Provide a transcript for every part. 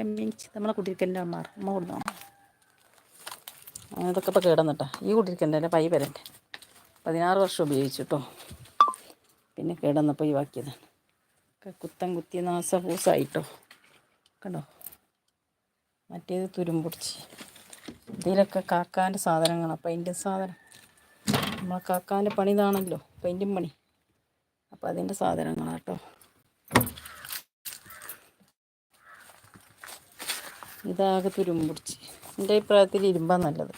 നമ്മളെ മീൻസ് നമ്മളെ കുട്ടിരിക്കലിന്റെ അമ്മ അമ്മ കൊടുന്നോ ഇതൊക്കെ ഇപ്പോൾ കേടന്നിട്ടാ. ഈ കുട്ടിരിക്കലിന്റെ പൈ വരന്റെ പതിനാറ് വർഷം ഉപയോഗിച്ചു കേട്ടോ പിന്നെ കേടന്നപ്പോൾ ഈ ഒഴിവാക്കിയതാണ് കുത്തൻ കുത്തിയ നാസപൂസായിട്ടോ കണ്ടോ? മറ്റേത് തുരുമ്പൊടിച്ച് ഇതിലൊക്കെ കാക്കാന്റെ സാധനങ്ങളാണ് പെയിന്റും സാധനം. നമ്മളെ കാക്കാന്റെ പണി ഇതാണല്ലോ. പെയിന്റും പണി. അപ്പോൾ അതിന്റെ സാധനങ്ങളാട്ടോ ഇതാകെ തുരുമ്പുടിച്ച് എന്റെ അഭിപ്രായത്തിൽ ഇരുമ്പാണ് നല്ലത്.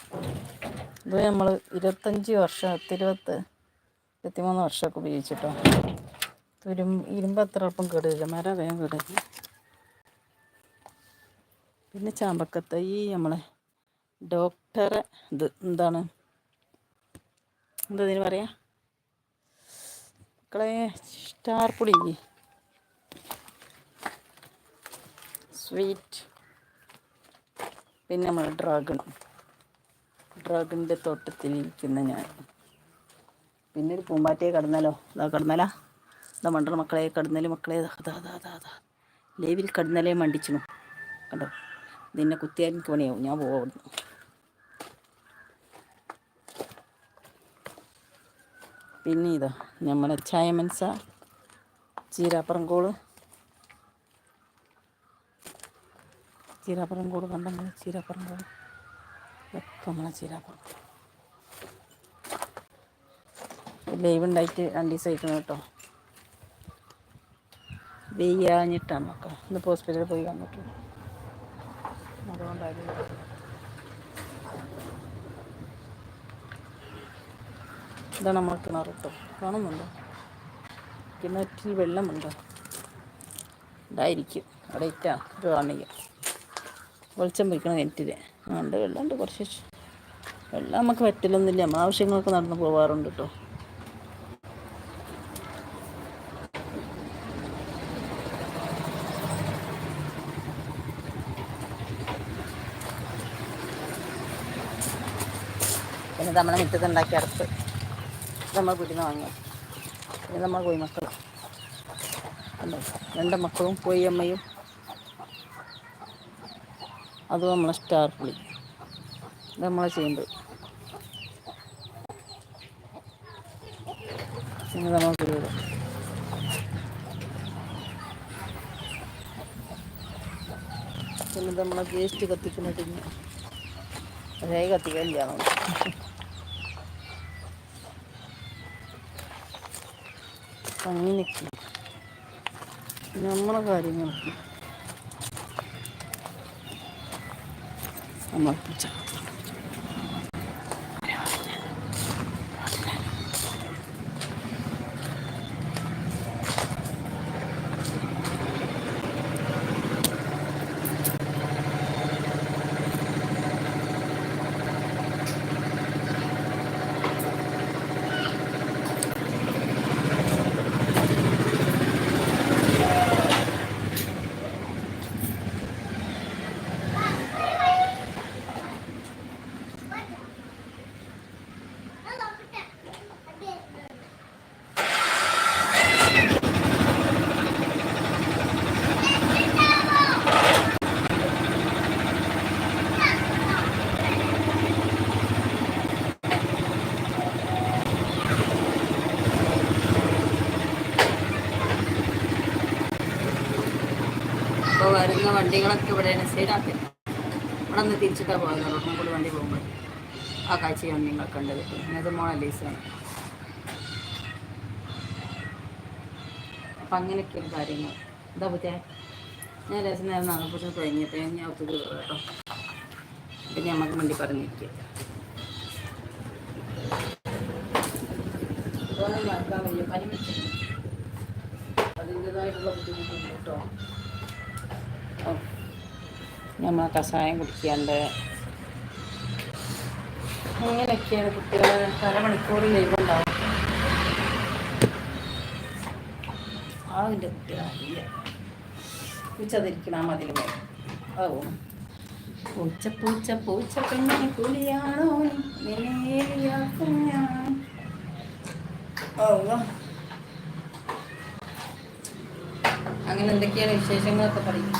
ഇത് നമ്മൾ ഇരുപത്തഞ്ച് വർഷം ഇരുപത്ത് ഇരുപത്തിമൂന്ന് വർഷമൊക്കെ ഉപയോഗിച്ചിട്ടോ? തുരും ഇരുമ്പ് അത്ര എളുപ്പം കേടില്ല മരം വേഗം കേടില്ല പിന്നെ ചാമ്പക്കത്ത ഈ നമ്മളെ ഡോക്ടറെ ഇത് എന്താണ്? എന്താ ഇതിന് പറയാ? മക്കളെ സ്റ്റാർ പൊടി സ്വീറ്റ്. പിന്നെ നമ്മൾ ഡ്രാഗൺ ഡ്രാഗണിന്റെ തോട്ടത്തിലിരിക്കുന്ന ഞാൻ. പിന്നെ ഒരു പൂമ്പാറ്റയെ കടന്നാലോ? അതാ കടന്നല. ഇതാ മണ്ടർ മക്കളെ കടന്നൽ മക്കളെ. അതാ അതാ അതാ അതാ ലേവിൽ കടന്നാലേ മണ്ടിച്ചു കണ്ടോ? നിന്നെ കുത്തിയാൽ എനിക്ക് പണിയാവും. ഞാൻ പോകുന്നു പിന്നെ ഇതാ നമ്മളെ ചായമൻസ ചീരാപ്പറങ്കോൾ ചീരാപ്പറങ്കോട് കണ്ടെങ്കിൽ ചീരാപ്പറങ്കോട് ഒക്കെ നമ്മളെ ചീരാപ്പറം ലൈവ് ഉണ്ടായിട്ട് രണ്ട് ദിവസം അയക്കണം കേട്ടോ. വെയ്യാഞ്ഞിട്ടാണ് മക്കൾ ഇന്ന് ഹോസ്പിറ്റലിൽ പോയി വന്നിട്ടു. അതുകൊണ്ടായിരുന്നു ഇതാണ് നമ്മൾ കിണർ കേട്ടോ. കാണുന്നുണ്ടോ? കിണറ്റിൽ വെള്ളമുണ്ടോ. ഉണ്ടായിരിക്കും അവിടെ ഇറ്റാണ് ഇത് കാണിക്കുക വെളിച്ചം വയ്ക്കണം കിണറ്റിൽ. ഉണ്ട് വെള്ളമുണ്ട് കുറച്ച്. വെള്ളം നമുക്ക് പറ്റില്ലൊന്നുമില്ല നമ്മൾ ആവശ്യങ്ങളൊക്കെ നടന്നു പോവാറുണ്ട് കേട്ടോ. പിന്നെ നമ്മളെ മുറ്റത്ത് ഉണ്ടാക്കിയ അടുത്ത് നമ്മൾ വീട്ടിൽ നിന്ന് വാങ്ങിയ പിന്നെ നമ്മൾ പോയി മക്കളും രണ്ട് മക്കളും പോയി അമ്മയും അത് നമ്മളെ സ്റ്റാർ പുളി. ഇത് നമ്മളെ ചെയ്യുന്നത് പിന്നെ നമ്മൾ കുരുവിടും പിന്നെ നമ്മളെ വേസ്റ്റ് കത്തിക്കുന്നിട്ടില്ല രേ കത്തിക്കില്ല അങ്ങനെയൊക്കെ നമ്മളെ കാര്യങ്ങളൊക്കെ. നമ്മൾ പൂച്ച ഇപ്പോൾ വരുന്ന വണ്ടികളൊക്കെ ഇവിടെയാണ് സൈഡാക്കി ഇവിടെ നിന്ന് തിരിച്ചിട്ടാണ് പോകുന്നത് റോഡും കൂടി വണ്ടി പോകുമ്പോൾ ആ കാഴ്ചയാണ് നിങ്ങൾ കണ്ടത്. ഇത് മോണലീസാണ് അപ്പം അങ്ങനെയൊക്കെയാണ് കാര്യങ്ങൾ. എന്താ പറ്റേ ഞാൻ രസം നേരം നാഗപ്പൂച്ച തുടങ്ങിയപ്പോൾ ഞാൻ ഒത്തിരി കേട്ടോ. പിന്നെ നമുക്ക് വണ്ടി പറഞ്ഞിരിക്കുക അതിന്റെതായിട്ടുള്ള ബുദ്ധിമുട്ടുണ്ട് കേട്ടോ. നമ്മൾ കഷായം കുടിക്കാണ്ട്. അങ്ങനെയൊക്കെയാണ് കുട്ടികൾ അരമണിക്കൂർ ലൈവ് ഉണ്ടാവും അതിന്റെ കുട്ടികളല്ല ഉച്ചതിരിക്കണം മതിൽ പൂച്ച പൂച്ച പൂച്ച പെണ്ണെ കൂലിയാണോ അങ്ങനെ എന്തൊക്കെയാണ് വിശേഷങ്ങളൊക്കെ പറയും